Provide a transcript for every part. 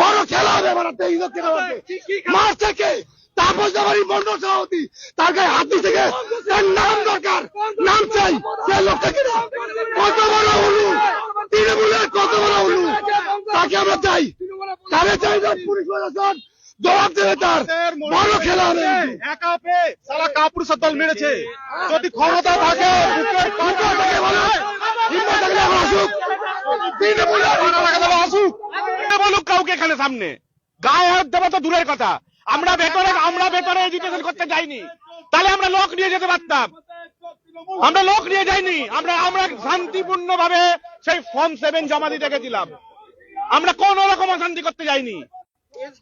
বড় খেলা হবে এবার একটা ইজ্জত খেলা? হবে মাস থেকে তাপস জামারি মন্ডল সভাপতি। তার গায়ে হাত গিয়ে তার নাম দরকার। নাম চাই। সে লোকটা কিনা কত বড় উলু তৃণমূলের কত বড় উলু তাকে আমরা চাই। তারে চাই না পুলিশ প্রশাসন। জবাব দেবে তার। বড় খেলা হবে। একা পেয়ে সারা কাপুরুষের দল মেরেছে। যদি ক্ষমতা থাকে বুকের হিম্মত থাকে বলো, হিম্মত থাকলে এখন আসুক তৃণমূলের আসুক কে বলুক কাউকে এখানে সামনে। গায়ে হাত দেওয়া তো দূরের কথা। আমরা ভেতরে আমরা ভেতরে এডুকেশন করতে যাইনি। তাহলে আমরা লোক নিয়ে যেতে পারতাম। আমরা লোক নিয়ে যাইনি। আমরা আমরা শান্তিপূর্ণ ভাবে সেই ফর্ম সেভেন জমা দিতে গেছিলাম। আমরা কোন রকম অশান্তি করতে যাইনি।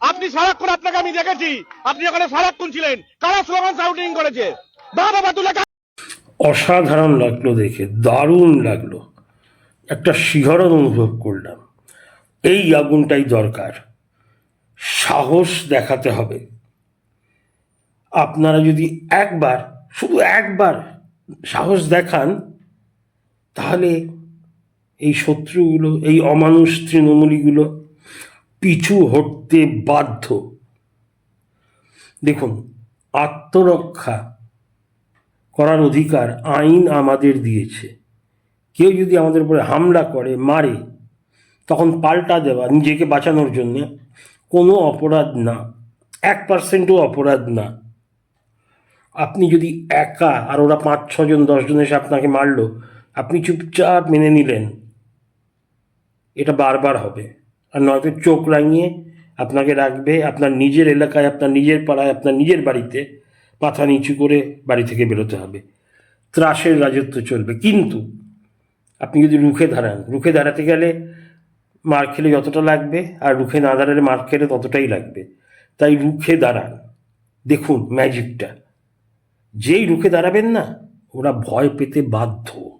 আপনি সারাক্ষণ আপনাকে আমি দেখেছি। আপনি ওখানে সারাক্ষণ ছিলেন। কারা স্লোগান সাউটিং করেছে? বাবা বাতুলা অসাধারণ লাগল দেখে। দারুণ লাগল। একটা শিহরণ অনুভব করলাম। এই আগুনটাই দরকার। সাহস দেখাতে হবে। আপনারা যদি একবার, শুধু একবার সাহস দেখান, তাহলে এই শত্রুগুলো, এই অমানুষ তৃণমূলীগুলো পিছু হটতে বাধ্য। দেখুন, আত্মরক্ষা করার অধিকার আইন আমাদের দিয়েছে। কেউ যদি আমাদের উপরে হামলা করে, মারে, তখন পাল্টা দেওয়া, নিজেকে বাঁচানোর জন্যে কোনো অপরাধ না, এক পার্সেন্টও অপরাধ না। আপনি যদি একা, আর ওরা পাঁচ ছজন দশজন এসে আপনাকে মারলো, আপনি চুপচাপ মেনে নিলেন, এটা বারবার হবে। আর নয়তো চোখ রাঙিয়ে আপনাকে রাখবে আপনার নিজের এলাকায়, আপনার নিজের পাড়ায়, আপনার নিজের বাড়িতে মাথা নিচু করে বাড়ি থেকে বেরোতে হবে। ত্রাসের রাজত্ব চলবে। কিন্তু আপনি যদি রুখে দাঁড়ান, রুখে দাঁড়াতে গেলে মার খেলে যতটা লাগবে আর রুখে না দাঁড়ালে মার খেলে ততটাই লাগবে। তাই রুখে দাঁড়ান। দেখুন ম্যাজিকটা। যেই রুখে দাঁড়াবেন না, ওরা ভয় পেতে বাধ্য।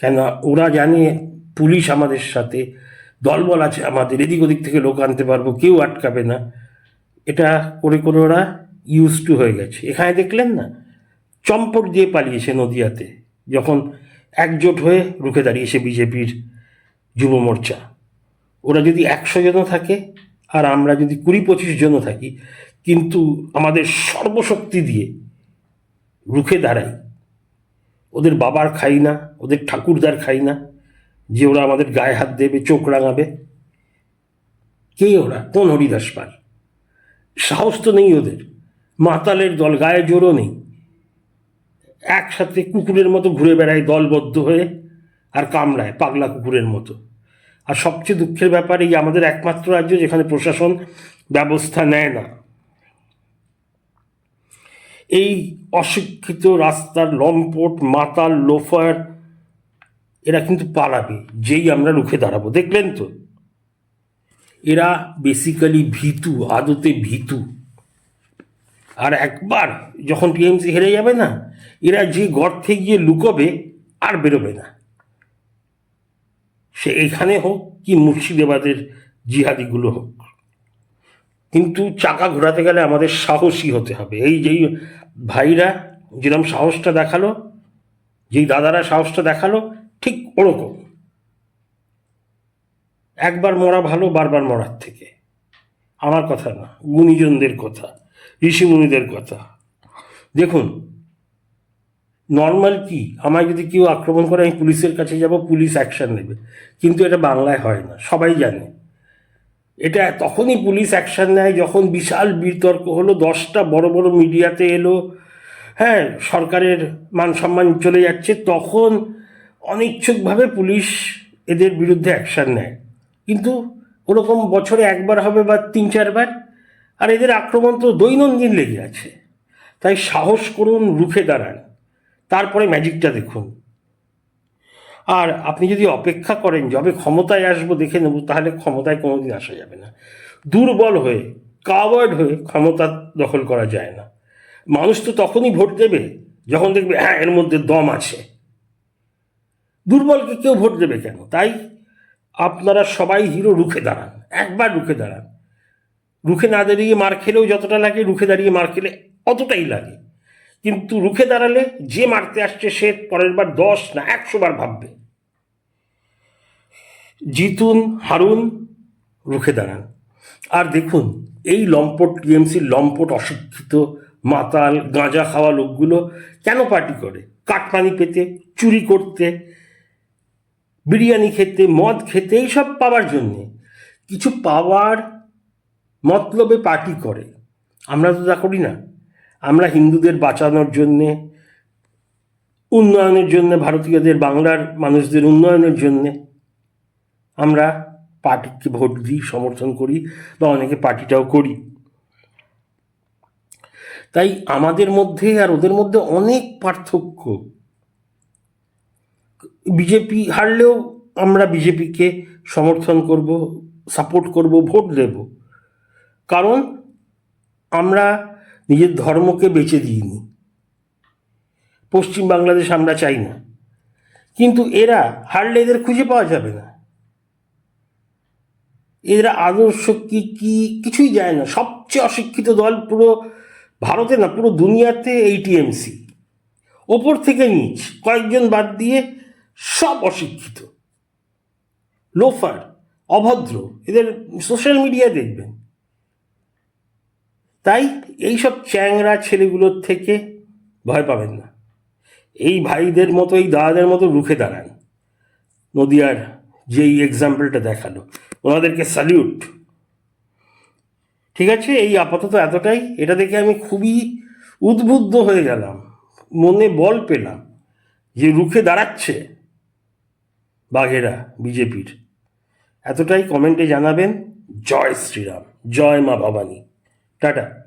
কেন ওরা জানে পুলিশ আমাদের সাথে, দলবল আছে আমাদের, এদিক ওদিক থেকে লোক আনতে পারব, কেউ আটকাবে না। এটা করে করে ওরা ইউজ টু হয়ে গেছে। এখানে দেখলেন না, চম্পট দিয়ে পালিয়েছে নদিয়াতে, যখন একজোট হয়ে রুখে দাঁড়িয়েছে বিজেপির যুব মোর্চা। ওরা যদি একশো জন থাকে আর আমরা যদি কুড়ি, পঁচিশ জন থাকি, কিন্তু আমাদের সর্বশক্তি দিয়ে রুখে দাঁড়াই, ওদের বাবার খাই না, ওদের ঠাকুরদার খাই না, যে ওরা আমাদের গায়ে হাত দেবে, চোখ রাঙাবে, কে ওরা? কোন হরিদাস পাল? সাহস তো নেই ওদের। মাতালের দল গায়ে জোরও নেই। একসাথে কুকুরের মতো ঘুরে বেড়ায় দলবদ্ধ হয়ে আর কামড়ায়, পাগলা কুকুরের মতো। আর সবচেয়ে দুঃখের ব্যাপার এই আমাদের একমাত্র রাজ্য যেখানে প্রশাসন ব্যবস্থা নেয় না। এই অশিক্ষিত রাস্তার লম্পট, মাতাল, লোফার, এরা কিন্তু পালাবে, যেই আমরা রুখে দাঁড়াবো। দেখলেন তো? এরা বেসিক্যালি ভীতু, আদতে ভীতু। আর একবার যখন টিএমসি হেরে যাবে না, এরা যে গর্তে গিয়ে লুকোবে আর বেরোবে না। সে এখানে হোক কি মুর্শিদাবাদের জিহাদিগুলো হোক। কিন্তু চাকা ঘোরাতে গেলে আমাদের সাহসী হতে হবে। এই যেই ভাইরা যেরকম সাহসটা দেখাল, যেই দাদারা সাহসটা দেখাল, ঠিক ওরকম। একবার মরা ভালো, বারবার মরার থেকে। আমার কথা না, গুণীজনদের কথা, ঋষিমুনিদের কথা। দেখুন নর্মাল কি? আমায় যদি কেউ আক্রমণ করে, আমি পুলিশের কাছে যাব, পুলিশ অ্যাকশন নেবে। কিন্তু এটা বাংলায় হয় না, সবাই জানে। এটা তখনই পুলিশ অ্যাকশন নেয় যখন বিশাল বিতর্ক হলো, দশটা বড় বড় মিডিয়াতে এলো হ্যাঁ সরকারের মান সম্মান চলে যাচ্ছে, তখন অনিচ্ছুকভাবে পুলিশ এদের বিরুদ্ধে অ্যাকশন নেয়। কিন্তু ওরকম বছরে একবার হবে বা তিন চারবার, আর এদের আক্রমণ তো দৈনন্দিন লেগে আছে। তাই সাহস করুন, রুখে দাঁড়ান। তারপরে ম্যাজিকটা দেখুন। আর আপনি যদি অপেক্ষা করেন, যবে ক্ষমতায় আসব দেখে নেব, তাহলে ক্ষমতায় কোনোদিন আসা যাবে না। দুর্বল হয়ে কাওয়ার্ড হয়ে ক্ষমতা দখল করা যায় না। মানুষ তো তখনই ভোট দেবে যখন দেখবে হ্যাঁ এর মধ্যে দম আছে। দুর্বলকে কেউ ভোট দেবে কেন? তাই আপনারা সবাই হিরো রুখে দাঁড়ান, একবার রুখে দাঁড়ান। রুখে না দাঁড়িয়ে মার খেলেও যতটা লাগে, রুখে দাঁড়িয়ে মার খেলে অতটাই লাগে। কিন্তু রুখে দাঁড়ালে যে মারতে আসছে সে পরের বার দশ না একশো বার ভাববে। জিতুন, হারুন, রুখে দাঁড়ান। আর দেখুন, এই লম্পট টিএমসির লম্পট অশিক্ষিত মাতাল, গাঁজা খাওয়া লোকগুলো কেন পার্টি করে? কাটমানি পেতে, চুরি করতে, বিরিয়ানি খেতে, মদ খেতে, এইসব পাওয়ার জন্যে কিছু পাওয়ার মতলবে পার্টি করে। আমরা তো তা করি না। আমরা হিন্দুদের বাঁচানোর জন্যে, উন্নয়নের জন্য, ভারতীয়দের, বাংলার মানুষদের উন্নয়নের জন্যে আমরা পার্টিকে ভোট দিই, সমর্থন করি বা অনেকে পার্টিটাও করি। তাই আমাদের মধ্যে আর ওদের মধ্যে অনেক পার্থক্য। বিজেপি হারলেও আমরা বিজেপিকে সমর্থন করব, সাপোর্ট করব, ভোট দেব। কারণ আমরা নিজের ধর্মকে বেঁচে দিইনি। পশ্চিম বাংলাদেশ আমরা চাই না। কিন্তু এরা হারলে এদের খুঁজে পাওয়া যাবে না। এরা আদর্শ কি কি কিছুই যায় না। সবচেয়ে অশিক্ষিত দল পুরো ভারতে না, পুরো দুনিয়াতে এই টিএমসি ওপর থেকে নিচ, কয়েকজন বাদ দিয়ে সব অশিক্ষিত। লোফার, অভদ্র, এদের সোশ্যাল মিডিয়া দেখবেন। তাই এইসব চ্যাংরা ছেলেগুলোর থেকে ভয় পাবেন না। এই ভাইদের মতো, এই দাদাদের মতো রুখে দাঁড়ান। নদিয়ার যেই এক্সাম্পলটা দেখাল, ওনাদেরকে স্যালিউট ঠিক আছে? এই আপাতত এতটাই। এটা দেখে আমি খুবই উদ্বুদ্ধ হয়ে গেলাম। মনে বল পেলাম যে রুখে দাঁড়াচ্ছে বাঘেরা বিজেপির। এতটাই কমেন্টে জানাবেন। জয় শ্রীরাম। জয় মা ভবানী। टाटा।